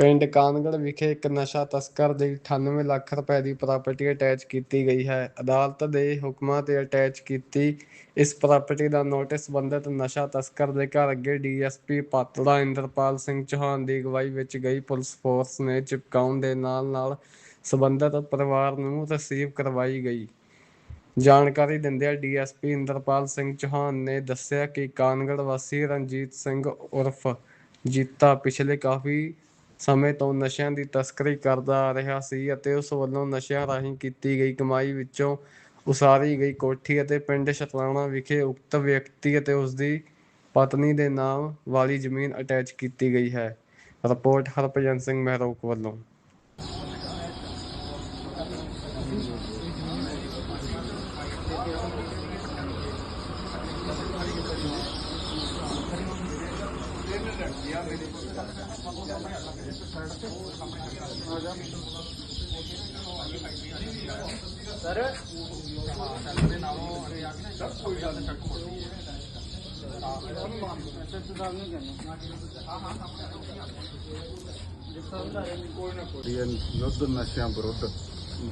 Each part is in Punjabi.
ਪਿੰਡ ਕਾਨਗੜ ਵਿਖੇ ਇੱਕ ਨਸ਼ਾ ਤਸਕਰ ਦੀ 98 ਲੱਖ ਰੁਪਏ ਦੀ ਪ੍ਰਾਪਰਟੀ ਅਟੈਚ ਕੀਤੀ ਗਈ ਹੈ। ਅਦਾਲਤ ਦੇ ਹੁਕਮਾਂ ਤੇ ਅਟੈਚ ਕੀਤੀ ਇਸ ਪ੍ਰਾਪਰਟੀ ਦਾ ਨੋਟਿਸ ਸੰਬੰਧਿਤ ਨਸ਼ਾ ਤਸਕਰ ਦੇ ਘਰ ਅੱਗੇ ਡੀਐਸਪੀ ਪਾਤੜਾ ਇੰਦਰਪਾਲ ਸਿੰਘ ਚੌਹਾਨ ਦੀ ਅਗਵਾਈ ਵਿੱਚ ਗਈ ਪੁਲਿਸ ਫੋਰਸ ਨੇ ਚਿਪਕਾਉਣ ਦੇ ਨਾਲ ਨਾਲ ਸੰਬੰਧਿਤ ਪਰਿਵਾਰ ਨੂੰ ਰਿਸੀਵ ਕਰਵਾਈ ਗਈ। ਜਾਣਕਾਰੀ ਦਿੰਦਿਆਂ ਡੀਐਸਪੀ ਇੰਦਰਪਾਲ ਸਿੰਘ ਚੌਹਾਨ ਨੇ ਦੱਸਿਆ ਕਿ ਕਾਨਗੜ ਵਾਸੀ ਰਣਜੀਤ ਸਿੰਘ ਉਰਫ ਜੀਤਾ ਪਿਛਲੇ ਕਾਫੀ ਸਮੇਂ ਤੋਂ ਨਸ਼ਿਆਂ ਦੀ ਤਸਕਰੀ ਕਰਦਾ ਆ ਰਿਹਾ ਸੀ ਅਤੇ ਉਸ ਵੱਲੋਂ ਨਸ਼ਿਆਂ ਰਾਹੀਂ ਕੀਤੀ ਗਈ ਕਮਾਈ ਵਿੱਚੋਂ ਉਸਾਰੀ ਗਈ ਕੋਠੀ ਅਤੇ ਪਿੰਡ ਸ਼ਤਲਾਣਾ ਵਿਖੇ ਉਕਤ ਵਿਅਕਤੀ ਅਤੇ ਉਸ ਦੀ ਪਤਨੀ ਦੇ ਨਾਮ ਵਾਲੀ ਜ਼ਮੀਨ ਅਟੈਚ ਕੀਤੀ ਗਈ ਹੈ। ਰਿਪੋਰਟ ਹਰਭਜਨ ਸਿੰਘ ਮਹਿਰੋਕ ਵੱਲੋਂ। ਇੰਡੀਅਨ ਯੁੱਧ ਨਸ਼ਿਆਂ ਵਿਰੁੱਧ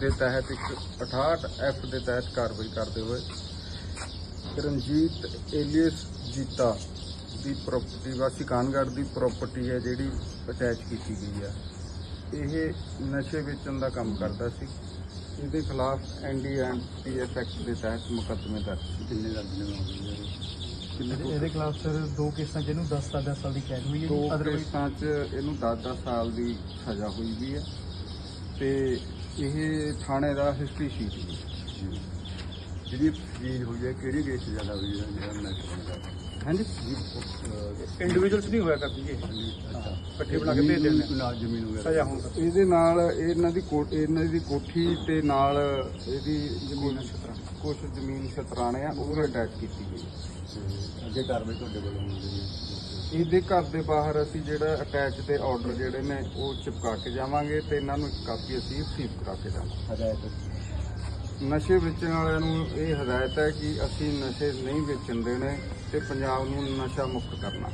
ਦੇ ਤਹਿਤ ਇੱਕ 68 ਐਫ ਦੇ ਤਹਿਤ ਕਾਰਵਾਈ ਕਰਦੇ ਹੋਏ ਰਣਜੀਤ ਏਲੀਅਸ ਜੀਤਾ ਦੀ ਪ੍ਰਾਪਰਟੀ ਵਾਸੀ ਕਾਨਗੜ ਦੀ ਪ੍ਰਾਪਰਟੀ ਹੈ ਜਿਹੜੀ ਅਟੈਚ ਕੀਤੀ ਗਈ ਹੈ ਇਹ ਨਸ਼ੇ ਵੇਚਣ ਦਾ ਕੰਮ ਕਰਦਾ ਸੀ। ਇਹਦੇ ਖਿਲਾਫ ਐਨਡੀ ਐਂਡ ਪੀਐਸ ਐਕਟ ਦੇ ਤਹਿਤ ਮੁਕੱਦਮੇ ਦਰਜ ਸੀ। ਕਿੰਨੇ ਦਰਜ ਇਹਦੇ ਇਹਦੇ ਖਿਲਾਫ ਸਰ ਦੋ ਕੇਸਾਂ ਜਿਹਨੂੰ 10 ਸਾਲ 10 ਸਾਲ ਦੀ ਕੈਦ ਹੋਈ ਹੈ ਦੋ ਕੇਸਾਂ 'ਚ ਇਹਨੂੰ 10-10 ਸਾਲ ਦੀ ਸਜ਼ਾ ਹੋਈ ਵੀ ਹੈ। ਤੇ ਇਹ ਥਾਣੇ ਦਾ ਹਿਸਟਰੀ ਸ਼ੀਟ ਵੀ ਹੈ। ਜਿਹੜੀ ਚੀਜ਼ ਹੋਈ ਹੈ ਕਿਹੜੀ ਕੇਸ 'ਚ ਜ਼ਿਆਦਾ ਹੋਈ ਹੈ ਜਿਹੜਾ ਦਾ ਹਾਂਜੀ। ਇੰਡੀਵਿਜੂਅਲਸ ਨਹੀਂ ਹੋਇਆ ਕਰਦੀ ਜੀ ਇਕੱਠੇ ਬਣਾ ਕੇ ਭੇਜ ਦਿੰਦੇ ਆ। ਨਾਲ ਜ਼ਮੀਨ ਵਗੈਰਾ? ਸਜ਼ਾ ਹੋਣ ਤੱਕ ਇਹਦੇ ਨਾਲ ਇਹਨਾਂ ਦੀ ਕੋ- ਇਹਨਾਂ ਦੀ ਕੋਠੀ ਤੇ ਨਾਲ ਇਹਦੀ ਜ਼ਮੀਨ ਕੁਝ ਜ਼ਮੀਨ ਸ਼ਤਰਾਣੇ ਆ ਉਹ ਅਟੈਚ ਕੀਤੀ ਗਈ। ਤੇ ਅੱਗੇ ਕਾਰਵਾਈ ਤੁਹਾਡੇ ਵੱਲੋਂ ਹੁੰਦੀ ਹੈ? ਇਹਦੇ ਘਰ ਦੇ ਬਾਹਰ ਅਸੀਂ ਜਿਹੜਾ ਅਟੈਚ ਦੇ ਆਰਡਰ ਜਿਹੜੇ ਨੇ ਉਹ ਚਿਪਕਾ ਕੇ ਜਾਵਾਂਗੇ ਤੇ ਇਹਨਾਂ ਨੂੰ ਇੱਕ ਕਾਪੀ ਅਸੀਂ ਰਿਸੀਵ ਕਰਾ ਕੇ ਜਾਵਾਂਗੇ। ਹਦਾਇਤ ਨਸ਼ੇ ਵੇਚਣ ਵਾਲਿਆਂ ਨੂੰ ਇਹ ਹਦਾਇਤ ਹੈ ਕਿ ਅਸੀਂ ਨਸ਼ੇ ਨਹੀਂ ਵੇਚਣ ਦੇਣੇ ਤੇ ਪੰਜਾਬ ਨੂੰ ਨਸ਼ਾ ਮੁਕਤ ਕਰਨਾ।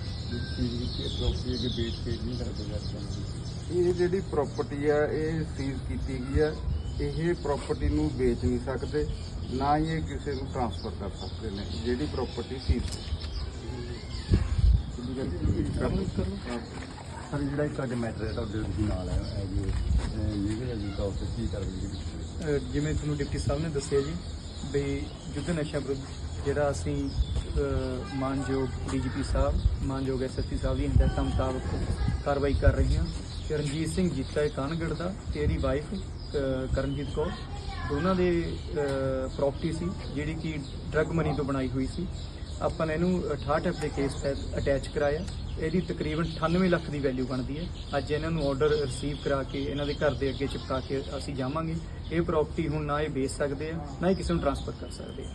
ਕਰਦੇ ਕਰਦੇ ਇਹ ਜਿਹੜੀ ਪ੍ਰਾਪਰਟੀ ਹੈ ਇਹ ਸੀਜ਼ ਕੀਤੀ ਗਈ ਹੈ। ਇਹ ਪ੍ਰਾਪਰਟੀ ਨੂੰ ਵੇਚ ਨਹੀਂ ਸਕਦੇ ਨਾ ਹੀ ਇਹ ਕਿਸੇ ਨੂੰ ਟ੍ਰਾਂਸਫਰ ਕਰ ਸਕਦੇ ਨੇ ਜਿਹੜੀ ਪ੍ਰਾਪਰਟੀ ਸੀਜ਼ ਸਰ ਜਿਹੜਾ ਇੱਕ ਤੁਹਾਡੇ ਮੈਟਰ ਹੈ ਤੁਹਾਡੇ ਦੀ ਨਾਲ ਹੈ ਇਹ ਜੀ ਲੀਗਲ ਜੀ ਤੌਰ ਤੇ ਕੀ ਕਰਵਾਈ ਜੀ ਜਿਵੇਂ ਤੁਹਾਨੂੰ ਡਿਪਟੀ ਸਾਹਿਬ ਨੇ ਦੱਸਿਆ ਜੀ, ਬਈ ਯੁੱਧ ਨਸ਼ਾ ਵਿਰੁੱਧ ਜਿਹੜਾ ਅਸੀਂ, ਅਹ ਮਾਨਯੋਗ ਡੀਜੀਪੀ ਸਾਹਿਬ, ਮਾਨਯੋਗ ਐਸਐਸਪੀ ਸਾਹਿਬ ਦੀ ਹਦਾਇਤਾਂ ਮੁਤਾਬਕ ਕਾਰਵਾਈ ਕਰ ਰਹੇ ਹਾਂ। ਤੇ ਰਣਜੀਤ ਸਿੰਘ ਜੀਤਾ ਹੈ ਕਾਨਗੜ ਦਾ ਤੇ ਇਹਦੀ ਵਾਈਫ ਕਰਨਜੀਤ ਕੌਰ, ਦੋਨਾਂ ਦੇ ਪ੍ਰਾਪਰਟੀ ਸੀ, ਜਿਹੜੀ ਕਿ ਡਰੱਗ ਮਨੀ ਤੋਂ ਬਣਾਈ ਹੋਈ ਸੀ। ਆਪਾਂ ਨੇ ਇਹਨੂੰ 68 ਐਫ ਦੇ ਕੇਸ ਤਹਿਤ ਅਟੈਚ ਕਰਾਇਆ। ਇਹਦੀ ਤਕਰੀਬਨ 98 ਲੱਖ ਦੀ ਵੈਲਿਊ ਬਣਦੀ ਹੈ। ਅੱਜ ਇਹਨਾਂ ਨੂੰ ਆਰਡਰ ਰਿਸੀਵ ਕਰਾ ਕੇ, ਇਹਨਾਂ ਦੇ ਘਰ ਦੇ ਅੱਗੇ ਚਿਪਕਾ ਕੇ ਅਸੀਂ ਜਾਵਾਂਗੇ। ਇਹ ਪ੍ਰਾਪਰਟੀ ਹੁਣ ਨਾ ਇਹ ਵੇਚ ਸਕਦੇ ਆ, ਨਾ ਹੀ ਕਿਸੇ ਨੂੰ ਟ੍ਰਾਂਸਫਰ ਕਰ ਸਕਦੇ ਆ।